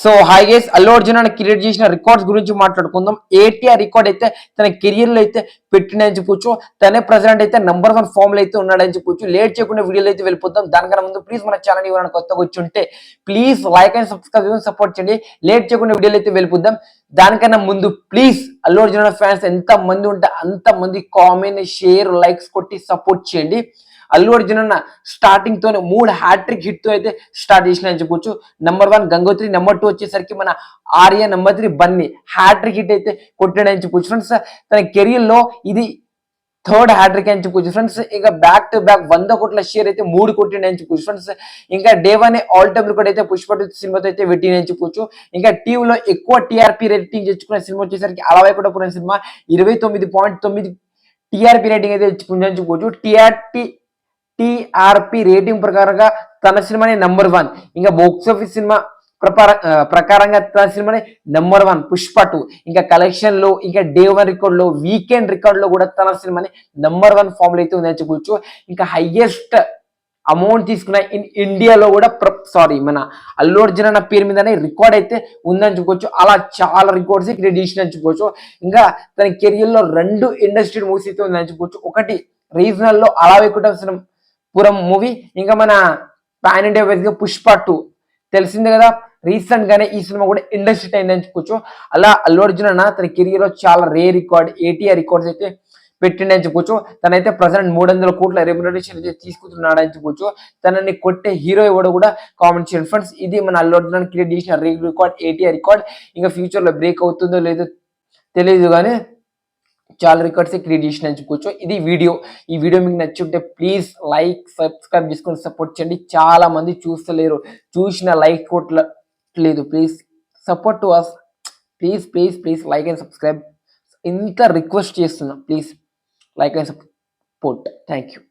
So hi guys Allu Arjun అని create చేసిన records గురించి మాట్లాడుకుందాం. ఏటీఆర్ రికార్డ్ అయితే తన కెరియర్లో అయితే పెట్టినని చెప్పొచ్చు. తనే ప్రెసిడెంట్ అయితే నంబర్ వన్ ఫామ్లో అయితే ఉన్నాడని చెప్పొచ్చు. లేట్ చేయకుండా వీడియోలో అయితే వెళ్ళిపోతాం దానికన్నా ముందు ప్లీజ్ మన ఛానల్ ఎవరైనా కొత్తగా వచ్చి ఉంటే please like and subscribe support చేయండి. లేట్ చేయకుండా వీడియోలో అయితే వెళ్ళిపోద్దాం దానికన్నా ముందు ప్లీజ్ అల్లు అర్జున్ ఫ్యాన్స్ ఎంత మంది ఉంటే అంత మంది కామెంట్ షేర్ లైక్స్ కొట్టి సపోర్ట్ చేయండి. అల్లు అర్జున్ అన్న స్టార్టింగ్ తోనే మూడు హ్యాట్రిక్ హిట్తో అయితే స్టార్ట్ చేసిన అని చెప్పొచ్చు. Number one Gangotri number two వచ్చేసరికి మన Arya number three Bunny hattrick hit అయితే కొట్టాడని చెప్పొచ్చు. ఫ్రెండ్స్ తన కెరియర్లో ఇది థర్డ్ హ్యాట్రిక్ అని చెప్పొచ్చు. ఫ్రెండ్స్ ఇంకా బ్యాక్ టు బ్యాక్ వంద కోట్ల షేర్ అయితే మూడు కొట్టిండి అని చెప్పొచ్చు. ఫ్రెండ్స్ ఇంకా day one all time record అయితే పుష్ప టూ సినిమాతో అయితే పెట్టింది అని చెప్పొచ్చు. ఇంకా టీవీలో ఎక్కువ టీఆర్పీ రేటింగ్ తెచ్చుకున్న సినిమా వచ్చేసరికి అలవై కూడా పోయిన సినిమా ఇరవై తొమ్మిది పాయింట్ తొమ్మిది టీఆర్పీ రేటింగ్ అయితే తెచ్చుకుందని చెప్పుకోవచ్చు టీఆర్పీ టిఆర్పి రేటింగ్ ప్రకారంగా తన సినిమానే నంబర్ వన్. ఇంకా బాక్స్ ఆఫీస్ సినిమా ప్రపార ప్రకారంగా తన సినిమాని నెంబర్ వన్. పుష్ప టూ. ఇంకా కలెక్షన్లో ఇంకా డే వన్ రికార్డ్లో వీకెండ్ రికార్డ్లో కూడా తన సినిమాని నెంబర్ వన్ ఫామ్లో అయితే ఉందని చెప్పొచ్చు. ఇంకా హైయెస్ట్ అమౌంట్ తీసుకున్న ఇన్ ఇండియాలో కూడా సారీ మన అల్లు అర్జున్ అన్న పేరు మీదనే రికార్డ్ అయితే ఉందని చెప్పుకోవచ్చు అలా చాలా రికార్డ్స్ క్రియేట్ చేసిన చెప్పుకోవచ్చు ఇంకా తన కెరియర్లో రెండు ఇండస్ట్రీ మూవీస్ అయితే ఉందని చెప్పుకోవచ్చు ఒకటి రీజనల్లో అలా అలా సినిమా పురం మూవీ. ఇంకా మన pan India wise Pushpa two. తెలిసిందే కదా రీసెంట్ గానే ఈ సినిమా కూడా ఇండస్ట్రీ టైం చెప్పుకోవచ్చు అలా అల్లు అర్జున్ అన్న తన కెరియర్లో చాలా రే రికార్డ్ ఏటీఆర్ రికార్డ్స్ అయితే పెట్టిండని చెప్పుకోవచ్చు తనైతే ప్రజెంట్ మూడు వందల కోట్ల రెమ్యునరేషన్ అయితే తీసుకుంటున్నాడని చెప్పుకోవచ్చు తనని కొట్టే హీరో ఎవడో కూడా కామెంట్ చేయండి. ఫ్రెండ్స్ ఇది మన అల్లు అర్జున్ క్రియేట్ చేసిన రే రికార్డ్ ఏటీఆర్ రికార్డ్. ఇంకా ఫ్యూచర్లో బ్రేక్ అవుతుందో లేదో తెలియదు కానీ చాలా రికార్డ్స్ క్రియేట్ చేసిన చెప్పుకోవచ్చు ఇది వీడియో. ఈ వీడియో మీకు నచ్చుంటే ప్లీజ్ లైక్ సబ్స్క్రైబ్ చేసుకొని సపోర్ట్ చేయండి. చాలా మంది చూస్తలేరు. చూసిన లైక్ కొట్టలేదు please support to us please please please like and subscribe. ఇంత రిక్వెస్ట్ చేస్తున్నా. Please like and support. Thank you